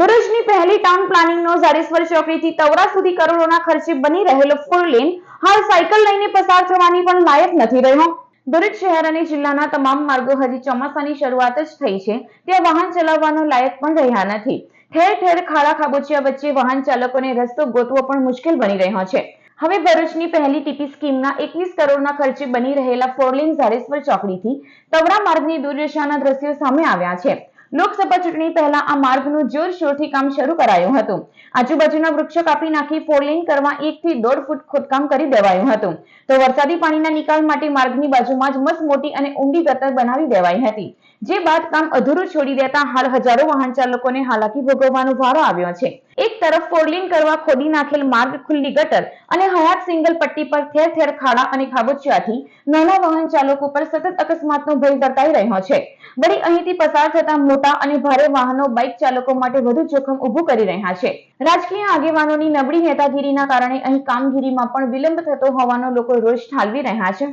ભરૂચની પહેલી ટાઉન પ્લાનિંગનો ઝાડેશ્વર ચોકડીથી તવરા સુધી કરોડોના ખર્ચે બની રહેલો ફોર લેન હાલ સાયકલ લઈને પસાર થવાની પણ લાયક નથી રહ્યો. ભરૂચ શહેર અને જિલ્લાના તમામ માર્ગો હજી ચોમાસાની શરૂઆત જ થઈ છે. ત્યાં વાહન ચલાવવાનો લાયક પણ રહ્યા નથી. ઠેર ઠેર ખાડા ખાબોચિયા વચ્ચે વાહન ચાલકોને રસ્તો ગોતવો પણ મુશ્કેલ બની રહ્યો છે. હવે ભરૂચની પહેલી ટીપી સ્કીમના એકવીસ કરોડના ખર્ચે બની રહેલા ફોરલેન ઝારેશ્વર ચોકડીથી તવરા માર્ગની દુર્દશાના દ્રશ્યો સામે આવ્યા છે. લોકસભા ચૂંટણી પહેલા આ માર્ગનું જોરશોરથી કામ શરૂ કરાયું હતું. આજુબાજુના વૃક્ષો કાપી નાખી ફોરલેન કરવા એક થી દોઢ ફૂટ ખોદકામ કરી દેવાયું હતું. તો વરસાદી પાણીના નિકાલ માટે માર્ગની બાજુમાં જ મસ્ત મોટી અને ઊંડી ગટર બનાવી દેવાઈ હતી. જે બાદ કામ અધૂરું છોડી દેતા હાલ હજારો વાહન ચાલકોને હાલાકી ભોગવવાનો વારો આવ્યો છે. એક તરફ ફોરલેન કરવા ખોદી નાખેલ માર્ગ ખુલ્લી ગટર અને હયાત સિંગલ પટ્ટી પર ઠેર ઠેર ખાડા અને ખાબોચિયાથી નાના વાહન ચાલકો પર સતત અકસ્માતનો ભય વર્તાઈ રહ્યો છે. વળી અહીંથી પસાર થતા મોટા અને ભારે વાહનો બાઇક ચાલકો માટે વધુ જોખમ ઉભું કરી રહ્યા છે. રાજકીય આગેવાનોની નબળી નેતાગીરીના કારણે અહીં કામગીરીમાં પણ વિલંબ થતો હોવાનો લોકો રોષ ઠાલવી રહ્યા છે.